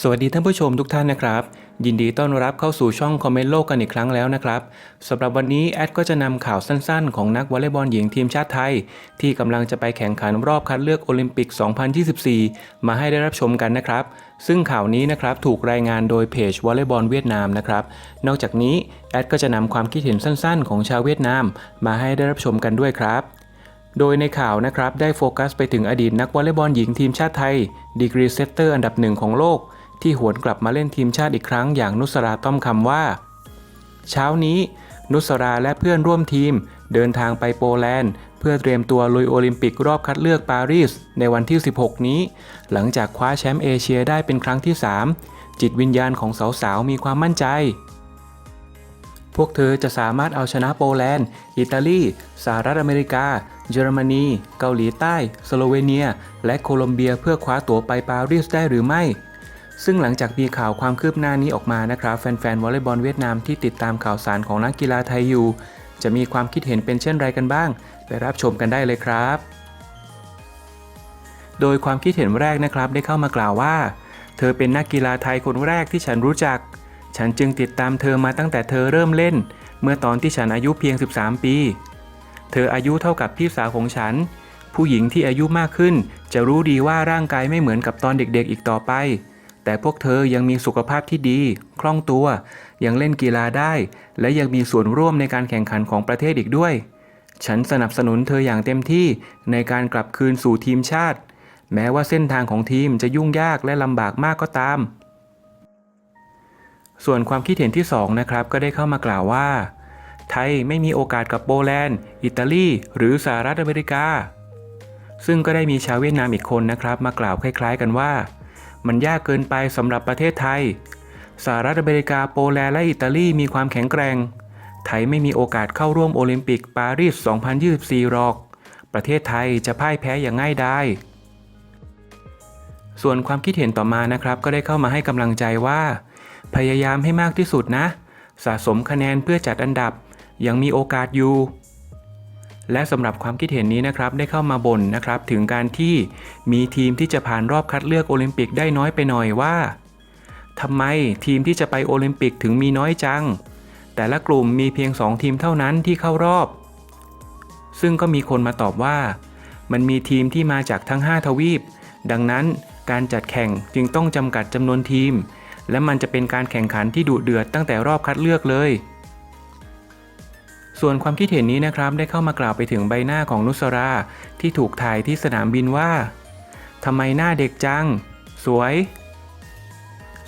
สวัสดีท่านผู้ชมทุกท่านนะครับ ยินดีต้อนรับเข้าสู่ช่องคอมเมนต์โลกกันอีกครั้งแล้วนะครับสำหรับวันนี้แอดก็จะนำข่าวสั้นๆ ของนักวอลเลย์บอลหญิงทีมชาติไทย ที่กำลังจะไปแข่งขันรอบคัดเลือกโอลิมปิก 2024 มาให้ได้รับชมกันนะครับ ซึ่งข่าวนี้นะครับถูกรายงานโดยเพจวอลเลย์บอลเวียดนามนะครับนอกจากนี้แอดก็จะนำความคิดเห็นสั้นๆ ของชาวเวียดนาม มาให้ได้รับชมกันด้วยครับโดยในข่าวนะครับได้โฟกัสไปถึงอดีตนักวอลเลย์บอลหญิงทีมชาติไทย ดีกรีเซตเตอร์อันดับหนึ่งของโลก ที่หวนกลับมาเล่นทีมชาติอีกครั้งอย่างนุสราต้อมคำว่า เช้านี้นุสราและเพื่อนร่วมทีม เดินทางไปโปแลนด์ เพื่อเตรียมตัวลุยโอลิมปิกรอบคัดเลือกปารีสในวันที่ 16 นี้ หลังจากคว้าแชมป์เอเชียได้เป็นครั้งที่ 3 จิตวิญญาณของสาวๆมีความมั่นใจ พวกเธอจะสามารถเอาชนะโปแลนด์ อิตาลี สหรัฐอเมริกา เยอรมนี เกาหลีใต้ สโลเวเนีย และโคลอมเบียเพื่อคว้าตั๋วไปปารีสได้หรือไม่ ซึ่งหลังจากมีข่าวความคืบหน้านี้ออกมานะครับแฟนๆวอลเลย์บอลเวียดนามที่ติดตามข่าวสารของนักกีฬาไทยอยู่ จะมีความคิดเห็นเป็นเช่นไรกันบ้าง ไปรับชมกันได้เลยครับ โดยความคิดเห็นแรกนะครับได้เข้ามากล่าวว่า เธอเป็นนักกีฬาไทยคนแรกที่ฉันรู้จัก ฉันจึงติดตามเธอมาตั้งแต่เธอเริ่มเล่น เมื่อตอนที่ฉันอายุเพียง 13 ปี เธออายุเท่ากับพี่สาวของฉัน ผู้หญิงที่อายุมากขึ้น จะรู้ดีว่าร่างกายไม่เหมือนกับตอนเด็กๆ อีกต่อไป แต่พวกเธอยังมีสุขภาพที่ดี คล่องตัว ยังเล่นกีฬาได้ และยังมีส่วนร่วมในการแข่งขันของประเทศอีกด้วย ฉันสนับสนุนเธออย่างเต็มที่ในการกลับคืนสู่ทีมชาติ แม้ว่าเส้นทางของทีมจะยุ่งยากและลำบากมากก็ตาม ส่วนความคิดเห็นที่ 2 นะครับ ก็ได้เข้ามากล่าวว่า ไทยไม่มีโอกาสกับโปแลนด์ อิตาลี หรือสหรัฐอเมริกา ซึ่งก็ได้มีชาวเวียดนามอีกคนนะครับ มากล่าวคล้าย ๆ กันว่า มันยากเกินไปสำหรับประเทศไทย สหรัฐอเมริกาโปแลนด์และอิตาลีมีความแข็งแกร่ง ไทยไม่มีโอกาสเข้าร่วมโอลิมปิกปารีส 2024 หรอก ประเทศไทยจะพ่ายแพ้อย่างง่ายดายส่วนความคิดเห็นต่อมานะครับ ก็ได้เข้ามาให้กำลังใจว่า พยายามให้มากที่สุดนะ สะสมคะแนนเพื่อจัดอันดับ ยังมีโอกาสอยู่ และสำหรับความคิดเห็นนี้นะครับได้เข้ามาบ่นนะครับถึงการที่มีทีมที่จะผ่านรอบคัดเลือกโอลิมปิกได้น้อยไปหน่อยว่าทำไมทีมที่จะไปโอลิมปิกถึงมีน้อยจัง แต่ละกลุ่มมีเพียง 2 ทีมเท่านั้นที่เข้ารอบ ซึ่งก็มีคนมาตอบว่า มันมีทีมที่มาจากทั้ง 5 ทวีป ดังนั้นการจัดแข่งจึงต้องจำกัดจำนวนทีม และมันจะเป็นการแข่งขันที่ดุเดือดตั้งแต่รอบคัดเลือกเลย ส่วนความคิดเห็นนี้นะครับได้เข้ามากล่าวไปถึงใบหน้าของนุสราที่ถูกถ่ายที่สนามบินว่าทำไมหน้าเด็กจัง สวย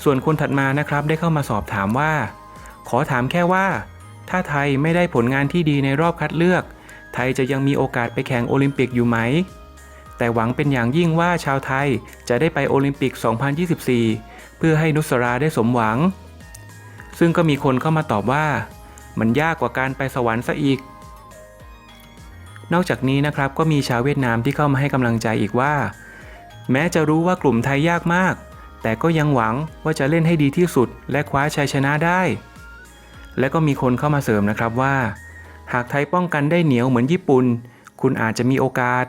ส่วนคนถัดมานะครับได้เข้ามาสอบถามว่า ขอถามแค่ว่า ถ้าไทยไม่ได้ผลงานที่ดีในรอบคัดเลือก ไทยจะยังมีโอกาสไปแข่งโอลิมปิกอยู่ไหม แต่หวังเป็นอย่างยิ่งว่าชาวไทยจะได้ไปโอลิมปิก 2024 เพื่อให้นุสราได้สมหวัง ซึ่งก็มีคนเข้ามาตอบว่า มันยากกว่าการไปสวรรค์ซะอีก นอกจากนี้นะครับก็มีชาวเวียดนามที่เข้ามาให้กำลังใจอีกว่า แม้จะรู้ว่ากลุ่มไทยยากมาก แต่ก็ยังหวังว่าจะเล่นให้ดีที่สุด และคว้าชัยชนะได้ และก็มีคนเข้ามาเสริมนะครับว่า หากไทยป้องกันได้เหนียวเหมือนญี่ปุ่น คุณอาจจะมีโอกาส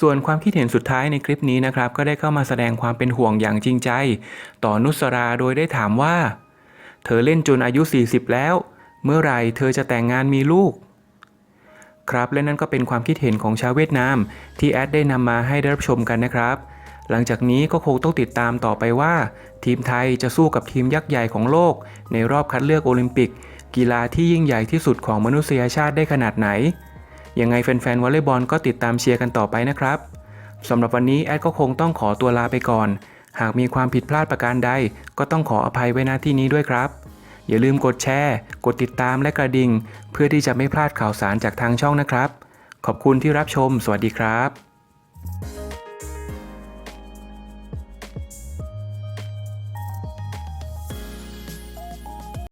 ส่วนความคิดเห็นสุดท้ายในคลิปนี้นะครับ ก็ได้เข้ามาแสดงความเป็นห่วงอย่างจริงใจ ต่อนุสราโดยได้ถามว่า เธอเล่นจนอายุ 40 แล้ว เมื่อไหร่เธอจะแต่งงานมีลูก ครับและนั่นก็เป็นความคิดเห็นของชาวเวียดนาม ที่แอดได้นำมาให้ได้รับชมกันนะครับ หลังจากนี้ก็คงต้องติดตามต่อไปว่า ทีมไทยจะสู้กับทีมยักษ์ใหญ่ของโลก ในรอบคัดเลือกโอลิมปิก กีฬาที่ยิ่งใหญ่ที่สุดของมนุษยชาติได้ขนาดไหนยังไงแฟนๆวอลเลย์บอลก็ติดตามเชียร์กันต่อไปนะครับสำหรับวันนี้แอดก็คงต้องขอตัวลาไปก่อน หากมีความผิดพลาดประการใด ก็ต้องขออภัยไว้ณที่นี้ด้วยครับ อย่าลืมกดแชร์ กดติดตามและกระดิ่ง เพื่อที่จะไม่พลาดข่าวสารจากทางช่องนะครับ ขอบคุณที่รับชม สวัสดีครับ